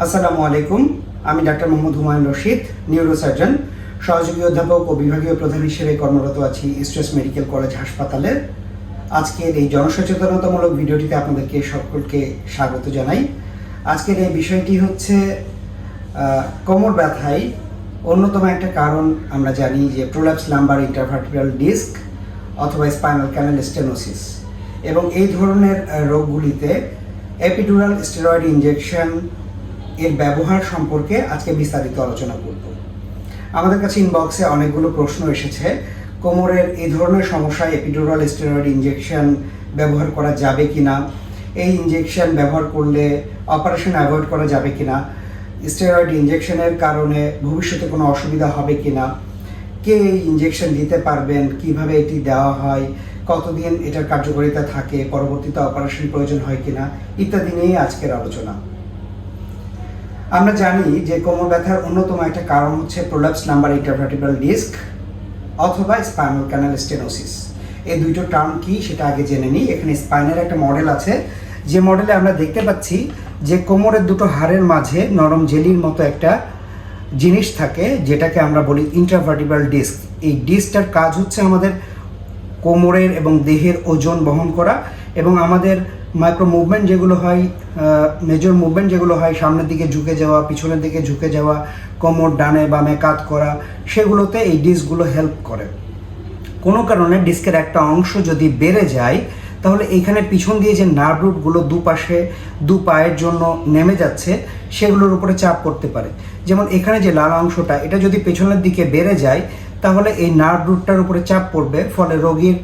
আসসালামু আলাইকুম। আমি ডাক্তার মোহাম্মদ হুমায়ুন রশিদ নিউরোসার্জন সহযোগী অধ্যাপক ও বিভাগীয় প্রধান হিসেবে কর্মরত আছি স্ট্রেস মেডিকেল কলেজ হাসপাতালে। আজকের এই জনসচেতনতামূলক ভিডিওটিতে আপনাদেরকে সকলকে স্বাগত জানাই। আজকের এই বিষয়টি হচ্ছে কোমর ব্যথায় অন্যতম একটা কারণ আমরা জানি যে প্রোলাপস লাম্বার ইন্টারভার্টিব্রাল ডিস্ক অথবা স্পাইনাল ক্যানাল স্টেনোসিস এবং এই ধরনের রোগগুলিতে এপিডুরাল স্টেরয়েড ইনজেকশন এর ব্যবহার সম্পর্কে আজকে বিস্তারিত আলোচনা করব। আমাদের কাছে ইনবক্সে অনেকগুলো প্রশ্ন এসেছে। কোমরের এই ধরনের সমস্যায় এপিডুরাল স্টেরয়েড ইনজেকশন ব্যবহার করা যাবে কিনা? এই ইনজেকশন ব্যবহার করলে অপারেশন অ্যাভয়েড করা যাবে কিনা? স্টেরয়েড ইনজেকশনের কারণে ভবিষ্যতে কোনো অসুবিধা হবে কিনা? কে এই ইনজেকশন দিতে পারবেন? কীভাবে এটি দেওয়া হয়? কতদিন এটার কার্যকারিতা থাকে? পরবর্তীতে অপারেশন প্রয়োজন হয় কিনা? ইত্যাদি নিয়ে আজকের আলোচনা। আমরা জানি যে কোমর ব্যথার অন্যতম একটা কারণ হচ্ছে প্রোলাপস নাম্বার ইন্টারভার্টিব্রাল ডিস্ক অথবা স্পাইনাল ক্যানাল স্টেনোসিস এই দুইটো টার্ম কি সেটা আগে জেনে নিই। এখানে স্পাইনের একটা মডেল আছে। যে মডেলে আমরা দেখতে পাচ্ছি যে কোমরের দুটো হাড়ের মাঝে নরম জেলির মতো একটা জিনিস থাকে, যেটাকে আমরা বলি ইন্টারভার্টিব্রাল ডিস্ক এই ডিস্কটার কাজ হচ্ছে আমাদের কোমরের এবং দেহের ওজন বহন করা এবং আমাদের মাইক্রো মুভমেন্ট যেগুলো হয় মেজর মুভমেন্ট যেগুলো হয়, সামনের দিকে ঝুঁকে যাওয়া, পিছনের দিকে ঝুঁকে যাওয়া, কোমর, ডানে, বামে কাত করা, সেগুলোতে এই ডিস্কগুলো হেল্প করে। কোনো কারণে ডিস্কের একটা অংশ যদি বেড়ে যায়, তাহলে এইখানে পিছন দিয়ে যে নার্ভ রুটগুলো দুপাশে দু পায়ের জন্য নেমে যাচ্ছে, সেগুলোর উপরে চাপ পড়তে পারে। যেমন এখানে যে লাল অংশটা, এটা যদি পেছনের দিকে বেড়ে যায়, তাহলে এই নার্ভ রুটটার উপরে চাপ পড়বে, ফলে রোগীর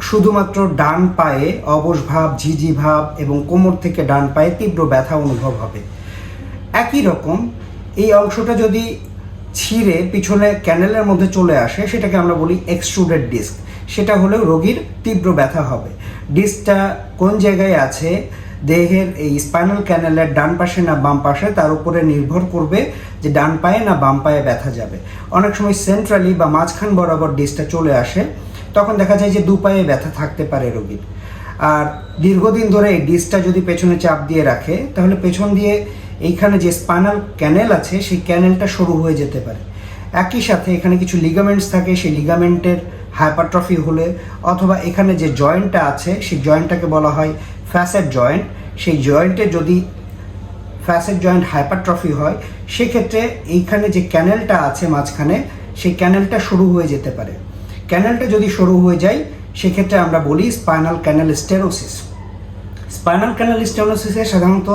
শুধুমাত্র ডান পায়ে অবশ ভাব, ঝিঝি ভাব এবং কোমর থেকে ডান পায়ে তীব্র ব্যথা অনুভব হবে। একই রকম এই অংশটা যদি ছিঁড়ে পিছনে ক্যানেলের মধ্যে চলে আসে, সেটাকে আমরা বলি এক্সট্রুডেড ডিস্ক। সেটা হলেও রোগীর তীব্র ব্যথা হবে। ডিস্কটা কোন জায়গায় আছে? দেহের এই স্পাইনাল ক্যানেলের ডান পাশে না বাম পাশে? তার উপরে নির্ভর করবে যে ডান পায়ে না বাম পায়ে ব্যথা যাবে। অনেক সময় সেন্ট্রালি বা মাঝখান বরাবর ডিস্কটা চলে আসে। তখন দেখা যায় যে দু পায়ে ব্যথা থাকতে পারে রোগীর। আর দীর্ঘদিন ধরে এই ডিস্কটা যদি পেছনে চাপ দিয়ে রাখে, তাহলে পেছন দিয়ে এইখানে যে স্পাইনাল ক্যানেল আছে, সেই ক্যানেলটা সরু হয়ে যেতে পারে। একই সাথে এখানে কিছু লিগামেন্টস থাকে, সেই লিগামেন্টের হাইপারট্রফি হলে অথবা এখানে যে জয়েন্টটা আছে, সেই জয়েন্টটাকে বলা হয় ফ্যাসেট জয়েন্ট। সেই জয়েন্টে যদি ফ্যাসেট জয়েন্ট হাইপারট্রফি হয়, সেক্ষেত্রে এইখানে যে ক্যানেলটা আছে মাঝখানে, সেই ক্যানেলটা শুরু হয়ে যেতে পারে। ক্যানেলটা যদি শুরু হয়ে যায়, সেক্ষেত্রে আমরা বলি spinal canal stenosis. Spinal canal স্টেনোসিসে সাধারণত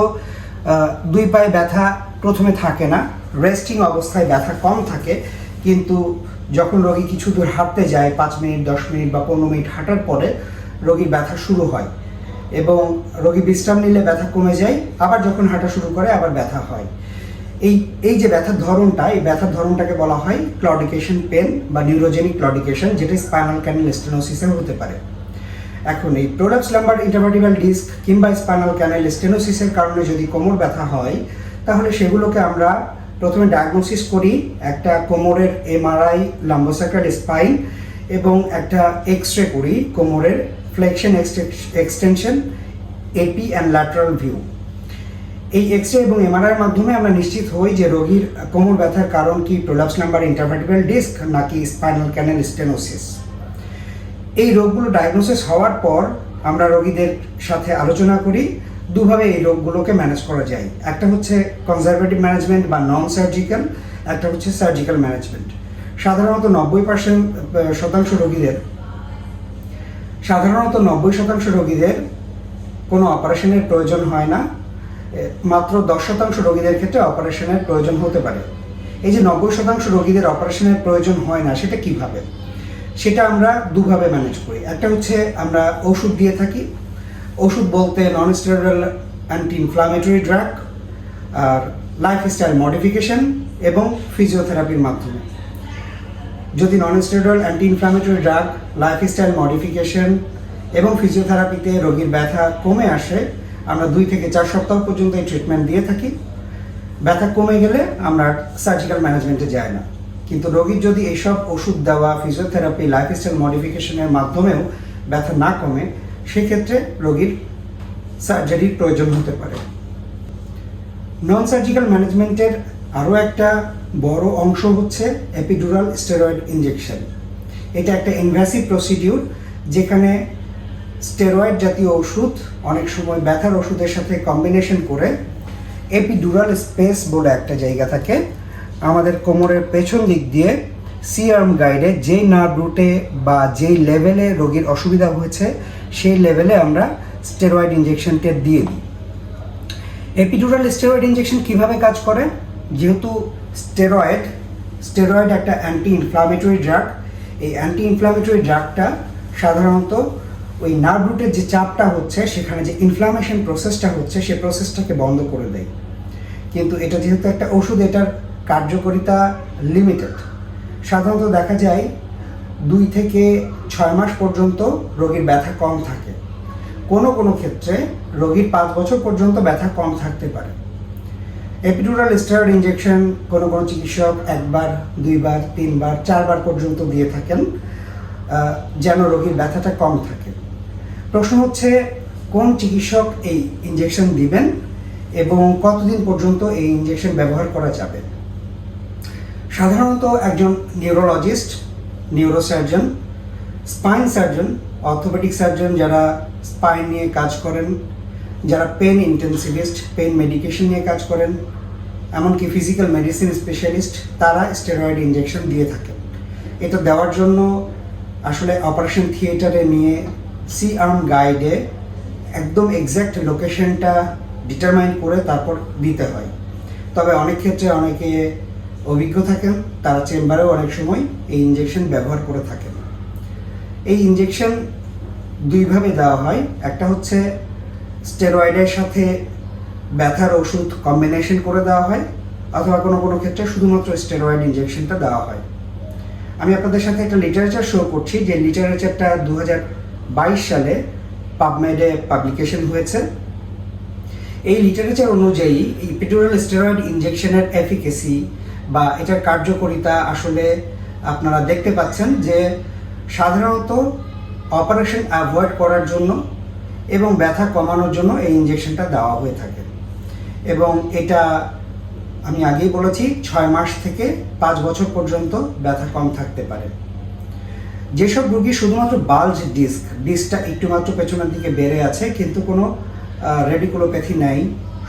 দুই পায়ে ব্যথা প্রথমে থাকে না, রেস্টিং অবস্থায় ব্যথা কম থাকে, কিন্তু যখন রোগী কিছু দূর হাঁটতে যায়, পাঁচ মিনিট, দশ মিনিট বা পনেরো মিনিট হাঁটার পরে রোগীর ব্যথা শুরু হয় এবং রোগী বিশ্রাম নিলে ব্যথা কমে যায়, আবার যখন হাঁটা শুরু করে, আবার ব্যথা হয়। এই এই যে ব্যথার ধরনটা, এই ব্যথার ধরনটাকে বলা হয় ক্লডিকেশন পেন বা নিউরোজেনিক ক্লডিকেশন যেটা স্পাইনাল ক্যানেল স্টেনোসিসের হতে পারে। এখন এই প্রোলাপস লাম্বার ইন্টারভার্টিব্রাল ডিস্ক কিংবা স্পাইনাল ক্যানেল স্টেনোসিসের কারণে যদি কোমর ব্যথা হয়, তাহলে সেগুলোকে আমরা প্রথমে ডায়াগনোসিস করি একটা কোমরের এমআরআই লাম্বোসাক্রাল স্পাইন এবং একটা এক্স রে করি কোমরের flexion extension AP and lateral view এই এক্স রে এবং এমআরআইয়ের মাধ্যমে আমরা নিশ্চিত হই যে রোগীর কোমর ব্যথার কারণ কি প্রোলাপস নাম্বার ইন্টারভার্টিব্রাল ডিস্ক নাকি স্পাইনাল ক্যানেল স্টেনোসিস এই রোগগুলো ডায়াগনোসিস হওয়ার পর আমরা রোগীদের সাথে আলোচনা করি, দুভাবে এই রোগগুলোকে ম্যানেজ করা যায়। একটা হচ্ছে কনজারভেটিভ ম্যানেজমেন্ট বা নন সার্জিক্যাল একটা হচ্ছে সার্জিক্যাল ম্যানেজমেন্ট সাধারণত নব্বই পার্সেন্ট শতাংশ রোগীদের, সাধারণত নব্বই শতাংশ রোগীদের কোনো অপারেশনের প্রয়োজন হয় না। মাত্র দশ শতাংশ রোগীদের ক্ষেত্রে অপারেশনের প্রয়োজন হতে পারে। এই যে নব্বই শতাংশ রোগীদের অপারেশনের প্রয়োজন হয় না, সেটা কীভাবে? সেটা আমরা দুভাবে ম্যানেজ করি। একটা হচ্ছে আমরা ওষুধ দিয়ে থাকি। ওষুধ বলতে non steroidal anti inflammatory drug আর লাইফস্টাইল মডিফিকেশন এবং ফিজিওথেরাপির মাধ্যমে। যদি non steroidal anti inflammatory drug lifestyle modification এবং ফিজিওথেরাপিতে রোগীর ব্যথা কমে আসে আমরা দুই থেকে চার সপ্তাহ পর্যন্ত এই ট্রিটমেন্ট দিয়ে থাকি। ব্যথা কমে গেলে আমরা সার্জিক্যাল ম্যানেজমেন্টে যাই না। কিন্তু রোগীর যদি এইসব ওষুধ দেওয়া ফিজিওথেরাপি লাইফস্টাইল মডিফিকেশনের মাধ্যমেও ব্যথা না কমে, সেক্ষেত্রে রোগীর সার্জারির প্রয়োজন হতে পারে। নন সার্জিক্যাল ম্যানেজমেন্টের আরও একটা বড় অংশ হচ্ছে এপিডুরাল স্টেরয়েড ইনজেকশন এটা একটা ইনভ্যাসিভ প্রসিডিউর যেখানে স্টেরয়েড জাতীয় ওষুধ, অনেক সময় ব্যথার ওষুধের সাথে কম্বিনেশন করে এপিডুরাল স্পেস বলে একটা জায়গা থাকে। আমাদের কোমরের পেছন দিক দিয়ে সিআরম গাইডে যেই নার্ভ রুটে বা যেই লেভেলে রোগীর অসুবিধা হয়েছে, সেই লেভেলে আমরা স্টেরয়েড ইনজেকশনটা দিয়ে দিই। এপিডুরাল স্টেরয়েড ইনজেকশন কীভাবে কাজ করে? যেহেতু স্টেরয়েড স্টেরয়েড একটা অ্যান্টি ইনফ্লামেটরি ড্রাগ এই অ্যান্টি ইনফ্লামেটরি ড্রাগটা সাধারণত ওই নার্ভ রুটের যে চাপটা হচ্ছে, সেখানে যে ইনফ্লামেশন প্রসেসটা হচ্ছে সেই প্রসেসটাকে বন্ধ করে দেয়। কিন্তু এটা যেহেতু একটা ওষুধ, এটার কার্যকারিতা লিমিটেড সাধারণত দেখা যায় দুই থেকে ছয় মাস পর্যন্ত রোগীর ব্যথা কম থাকে। কোনো কোনো ক্ষেত্রে রোগীর পাঁচ বছর পর্যন্ত ব্যথা কম থাকতে পারে। এপিডুরাল স্টেরয়েড ইঞ্জেকশন কোনো কোনো চিকিৎসক একবার, দুইবার, তিনবার, চারবার পর্যন্ত দিয়ে থাকেন যেন রোগীর ব্যথাটা কম থাকে। প্রশ্ন হচ্ছে, কোন চিকিৎসক এই ইঞ্জেকশন দিবেন এবং কতদিন পর্যন্ত এই ইঞ্জেকশন ব্যবহার করা যাবে? সাধারণত একজন neurologist neurosurgeon spine surgeon orthopaedic surgeon যারা স্পাইন নিয়ে কাজ করেন, যারা পেন ইন্টেন্সিভিস্ট পেন মেডিকেশন নিয়ে কাজ করেন, এমনকি ফিজিক্যাল মেডিসিন স্পেশালিস্ট তারা স্টেরয়েড ইঞ্জেকশন দিয়ে থাকেন। এটা দেওয়ার জন্য আসলে অপারেশন থিয়েটারে নিয়ে সি আর্ম গাইডে একদম এক্স্যাক্ট লোকেশনটা ডিটারমাইন করে তারপর দিতে হয়। তবে অনেক ক্ষেত্রে অনেকে অভিজ্ঞ থাকেন, তারা চেম্বারেও অনেক সময় এই ইনজেকশন ব্যবহার করে থাকেন। এই ইনজেকশন দুইভাবে দেওয়া হয়, একটা হচ্ছে স্টেরয়েডের সাথে ব্যথার ওষুধ কম্বিনেশন করে দেওয়া হয়, অথবা কোনো কোনো ক্ষেত্রে শুধুমাত্র স্টেরয়েড ইনজেকশনটা দেওয়া হয়। আমি আপনাদের সাথে একটা লিটারেচার শো করছি, যে লিটারেচারটা দু হাজার সালে পাবমেডে পাবলিকেশন হয়েছে। এই লিটারেচার অনুযায়ী এই পেট্রোল স্টেরয়েড ইনজেকশনের এফিকেসি বা এটার কার্যকারিতা আসলে আপনারা দেখতে পাচ্ছেন যে সাধারণত অপারেশন অ্যাভয়েড করার জন্য এবং ব্যথা কমানোর জন্য এই ইনজেকশনটা দেওয়া হয়ে থাকে। এবং এটা আমি আগেই বলেছি, ছয় মাস থেকে পাঁচ বছর পর্যন্ত ব্যথা কম থাকতে পারে। যেসব রোগী শুধুমাত্র বাল্জ ডিস্ক ডিস্কটা একটু মাত্র পেছনের দিকে বেড়ে আছে, কিন্তু কোনো রেডিকুলোপ্যাথি নাই,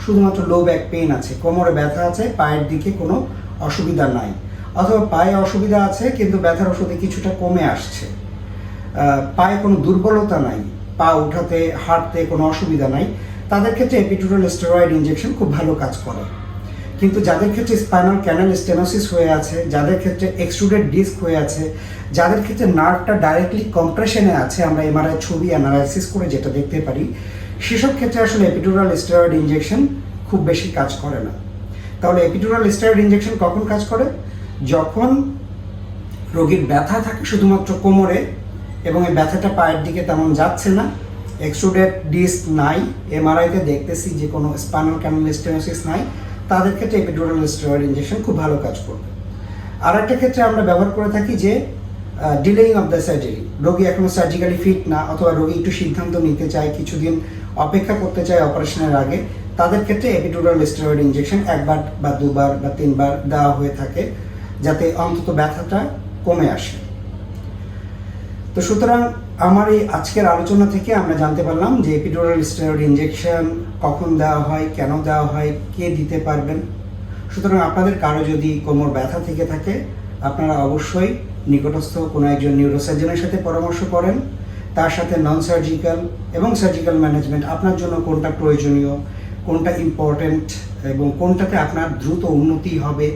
শুধুমাত্র লো ব্যাক পেইন আছে, কোমরে ব্যথা আছে, পায়ের দিকে কোনো অসুবিধা নাই, অথবা পায়ে অসুবিধা আছে, কিন্তু ব্যথার ওষুধে কিছুটা কমে আসছে। পায়ে কোনো দুর্বলতা নাই, পা উঠাতে, হাঁটতে কোনো অসুবিধা নাই, তাদের ক্ষেত্রে এপিডুরাল স্টেরয়েড ইনজেকশন খুব ভালো কাজ করে। কিন্তু যাদের ক্ষেত্রে স্পাইনাল ক্যানাল স্টেনোসিস হয়ে আছে, যাদের ক্ষেত্রে এক্সট্রুডেড ডিস্ক হয়ে আছে, যাদের ক্ষেত্রে নার্ভটা ডাইরেক্টলি কম্প্রেশনে আছে, আমরা এমআরআই ছবি অ্যানালাইসিস করে যেটা দেখতে পারি, সেসব ক্ষেত্রে আসলে এপিডুরাল স্টেরয়েড ইনজেকশন খুব বেশি কাজ করে না। তাহলে এপিডুরাল স্টেরয়েড ইনজেকশন কখন কাজ করে? যখন রোগীর ব্যথা থাকে শুধুমাত্র কোমরে এবং এই ব্যথাটা পায়ের দিকে তেমন যাচ্ছে না এক্সট্রুডেড ডিস্ক নাই এমআরআইতে দেখতেছি যে কোনো স্পাইনাল ক্যানাল স্টেনোসিস নাই তাদের ক্ষেত্রে এপিডুরাল স্টেরয়েড ইনজেকশন খুব ভালো কাজ করবে। আর একটা ক্ষেত্রে আমরা ব্যবহার করে থাকি যে ডিলেইং অফ দ্য সার্জারি রোগী এখনও সার্জিক্যালি ফিট না, অথবা রোগী একটু সিদ্ধান্ত নিতে চায়, কিছুদিন অপেক্ষা করতে চায় অপারেশনের আগে, তাদের ক্ষেত্রে এপিডুরাল স্টেরয়েড ইনজেকশন একবার বা দুবার বা তিনবার দেওয়া হয়ে থাকে, যাতে অন্তত ব্যথাটা কমে আসে। তো সুতরাং আমার এই আজকের আলোচনা থেকে আমরা জানতে পারলাম যে এপিডুরাল স্টেরয়েড ইনজেকশন কখন দেওয়া হয়, কেন দেওয়া হয়, কে দিতে পারবেন। সুতরাং আপনাদের কারও যদি কোমর ব্যথা থেকে থাকে, আপনারা অবশ্যই নিকটস্থ কোনো একজন নিউরোসার্জনের সাথে পরামর্শ করেন। তার সাথে নন সার্জিক্যাল এবং সার্জিক্যাল ম্যানেজমেন্ট আপনার জন্য কোনটা প্রয়োজনীয়, কোনটা ইম্পর্ট্যান্ট এবং কোনটাতে আপনার দ্রুত উন্নতি হবে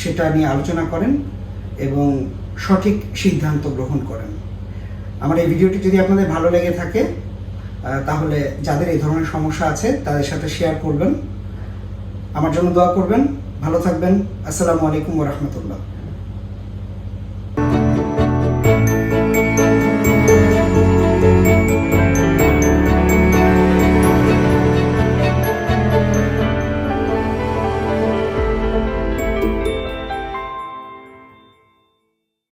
সেটা নিয়ে আলোচনা করেন এবং সঠিক সিদ্ধান্ত গ্রহণ করেন। আমার এই ভিডিওটি যদি আপনাদের ভালো লেগে থাকে তাহলে যাদের এই ধরনের সমস্যা আছে, তাদের সাথে শেয়ার করবেন। আমার জন্য দোয়া করবেন। ভালো থাকবেন। আসসালামু আলাইকুম রহমতুল্লাহ।